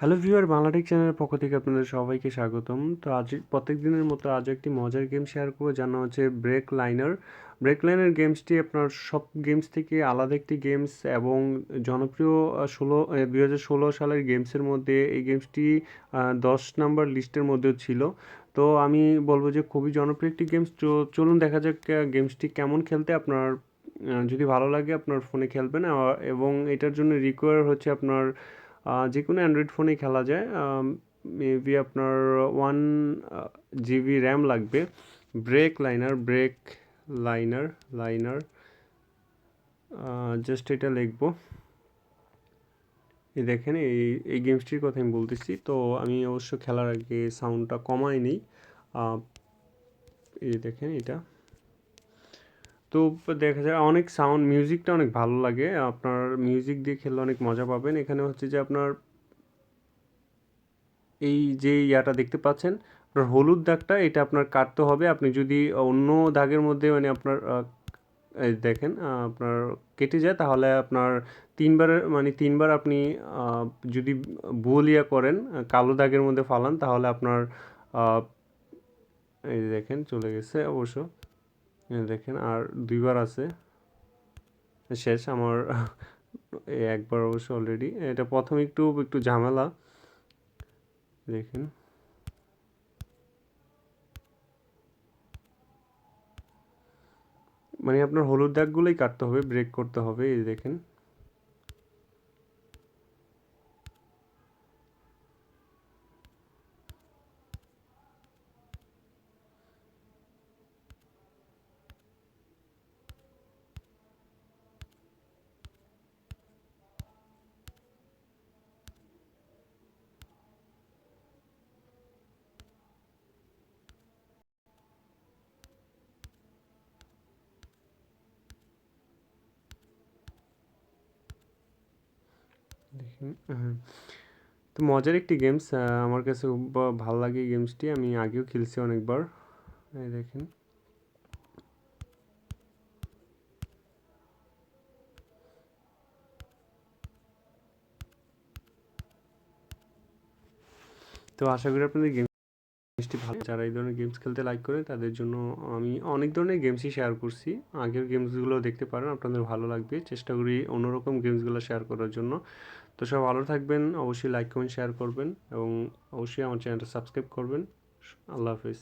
Hello viewer Bangla Tech চ্যানেলের পক্ষ থেকে আপনাদের সবাইকে স্বাগতম। তো আজ প্রত্যেক দিনের মতো আজ একটি মজার গেম শেয়ার করব। নাম হচ্ছে ব্রেক লাইনার ব্রেক লাইনার গেমসটি আপনার সব গেমস থেকে আলাদা একটি গেমস এবং জনপ্রিয় ষোলো দুই হাজার ষোলো সালের গেমসের মধ্যে এই গেমসটি দশ নাম্বার লিস্টের মধ্যেও ছিল। তো আমি বলব যে খুবই জনপ্রিয় একটি গেমস চলুন দেখা যাক গেমসটি কেমন খেলতে আপনার যদি ভালো লাগে আপনার ফোনে খেলবেন এবং এটার জন্য রিকোয়ার হচ্ছে আপনার যে কোনো অ্যান্ড্রয়েড ফোনেই খেলা যায় মেবি আপনার ওয়ান জিবি র্যাম লাগবে break liner break liner liner just এটা লিখব। এই দেখেন, এই এই গেমসটির কথা আমি বলতেছি, তো আমি অবশ্য খেলার আগে সাউন্ডটা কমাই নিই। এই দেখেন এটা। তো দেখা যায় অনেক সাউন্ড মিউজিকটা অনেক ভালো লাগে। আপনার মিউজিক দিয়ে খেললে অনেক মজা পাবেন। এখানে হচ্ছে যে আপনার এই যে ইয়াটা দেখতে পাচ্ছেন, আপনার হলুদ দাগটা, এটা আপনার কাটতে হবে। আপনি যদি অন্য দাগের মধ্যে মানে আপনার দেখেন আপনার কেটে যায়, তাহলে আপনার তিনবার মানে তিনবার আপনি যদি বুলিয়া করেন, কালো দাগের মধ্যে ফালান, তাহলে আপনার এই দেখেন, চলে গেছে অবশ্য। দেখেন, আর দুইবার আছে। শেষ আমার একবার অবশ্য অলরেডি এটা প্রথম একটু একটু ঝামেলা। দেখেন। মানে আপনার হলুদ দাগগুলোই কাটতে হবে ব্রেক করতে হবে, এই দেখেন। হ্যাঁ। তো মজার একটি গেমস আমার কাছে ভালো লাগে গেমসটি আমি আগেও খেলছি অনেকবার। এই দেখেন। তো আশা করি আপনাদের গেম গেমসটি ভালো। যারা এই ধরনের গেমস খেলতে লাইক করে, তাদের জন্য আমি অনেক ধরনের গেমসই শেয়ার করছি। আগের গেমসগুলো দেখতে পারেন, আপনাদের ভালো লাগবে। চেষ্টা করি অন্যরকম গেমসগুলো শেয়ার করার জন্য। তো সব ভালো থাকবেন, অবশ্যই লাইক কমেন্ট শেয়ার করবেন এবং অবশ্যই আমার চ্যানেলটা সাবস্ক্রাইব করবেন। আল্লাহ হাফিজ।